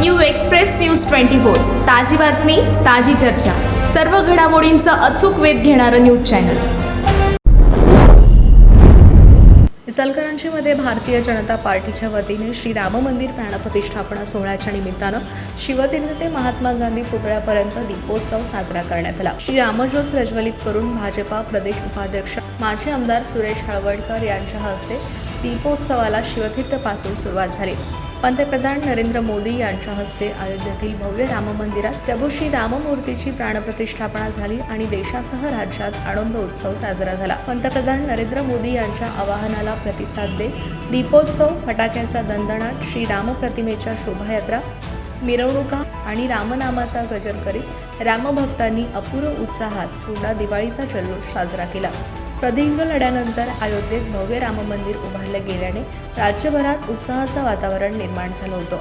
New express news twenty four. ताजी बातमी ताजी चर्चा. सर्व घडामोडींचा अचूक वेध घेणारं न्यूज चॅनल. इचलकरंजीमध्ये भारतीय जनता पार्टीच्या वतीने श्री राम मंदिर प्राणप्रतिष्ठापना सोहळ्याच्या निमित्तानं शिवतीर्थ ते महात्मा गांधी पुतळ्यापर्यंत दीपोत्सव साजरा करण्यात आला. श्री रामज्योत प्रज्वलित करून भाजपा प्रदेश उपाध्यक्ष माजी आमदार सुरेश हळवडकर यांच्या हस्ते दीपोत्सवाला शिवतीर्थपासून सुरुवात झाली. पंतप्रधान नरेंद्र मोदी यांच्या हस्ते अयोध्येतील भव्य राम मंदिरात प्रभू श्री राममूर्तीची प्राणप्रतिष्ठापना झाली आणि देशासह राज्यात आनंद उत्सव साजरा झाला. पंतप्रधान नरेंद्र मोदी यांच्या आवाहनाला प्रतिसाद देत दीपोत्सव फटाक्यांचा दणदणाट श्री राम प्रतिमेच्या शोभायात्रा मिरवणुका आणि रामनामाचा गजर करीत रामभक्तांनी अपूर्व उत्साहात पुन्हा दिवाळीचा जल्लोष साजरा केला. प्रदीर्घ लढ्यानंतर अयोध्येत भव्य राम मंदिर गेल्याने राज्यभरात उत्साहाचं वातावरण निर्माण झालं होतं.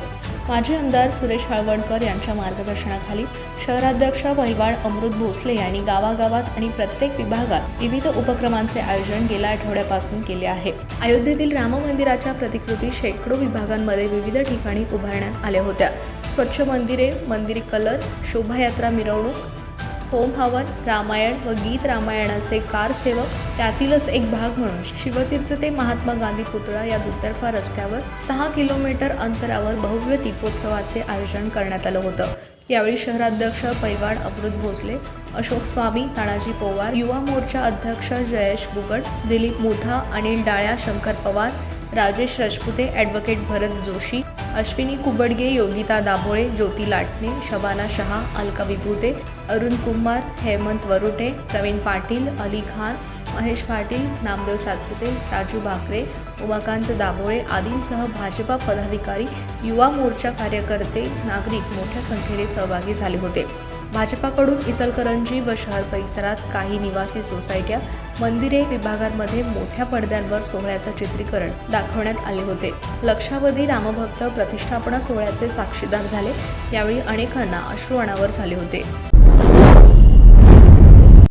माजी आमदार सुरेश हळवणकर यांच्या मार्गदर्शनाखाली शहराध्यक्ष पहिलवाड अमृत भोसले यांनी गावागावात आणि प्रत्येक विभागात विविध उपक्रमांचे आयोजन गेल्या आठवड्यापासून केले आहे. अयोध्येतील राम मंदिराच्या प्रतिकृती शेकडो विभागांमध्ये विविध ठिकाणी उभारण्यात आल्या होत्या. स्वच्छ मंदिरे मंदिर कलर शोभायात्रा मिरवणूक होम हवन रामायण व गीत रामायणाचे कार सेवक त्यातीलच एक भाग म्हणून शिवतीर्थ ते महात्मा गांधी पुतळा या दुतर्फा रस्त्यावर सहा किलोमीटर अंतरावर भव्य दीपोत्सवाचे आयोजन करण्यात आलं होतं. यावेळी शहराध्यक्ष पैवाड अमृत भोसले अशोक स्वामी तानाजी पोवार युवा मोर्चा अध्यक्ष जयेश बुगड दिलीप मोठा अनिल डाळ्या शंकर पवार राजेश रजपुते ॲडव्होकेट भरत जोशी अश्विनी कुबडगे योगिता दाभोळे ज्योती लाटणे शबाना शहा अलका विभूते अरुण कुमार हेमंत वरुटे प्रवीण पाटील अली खान महेश पाटील नामदेव सातपुते राजू भाकरे उमाकांत दाभोळे आदींसह भाजपा पदाधिकारी युवा मोर्चा कार्यकर्ते नागरिक मोठ्या संख्येने सहभागी झाले होते. भाजपाकडून इचलकरंजी व शहर परिसरात काही निवासी सोसायट्या मंदिरे विभागांमध्ये मोठ्या पडद्यांवर सोहळ्याचं चित्रीकरण दाखवण्यात आले होते. लक्षावधी रामभक्त प्रतिष्ठापना सोहळ्याचे साक्षीदार झाले यावेळी अनेकांना अश्रू अनावर झाले होते.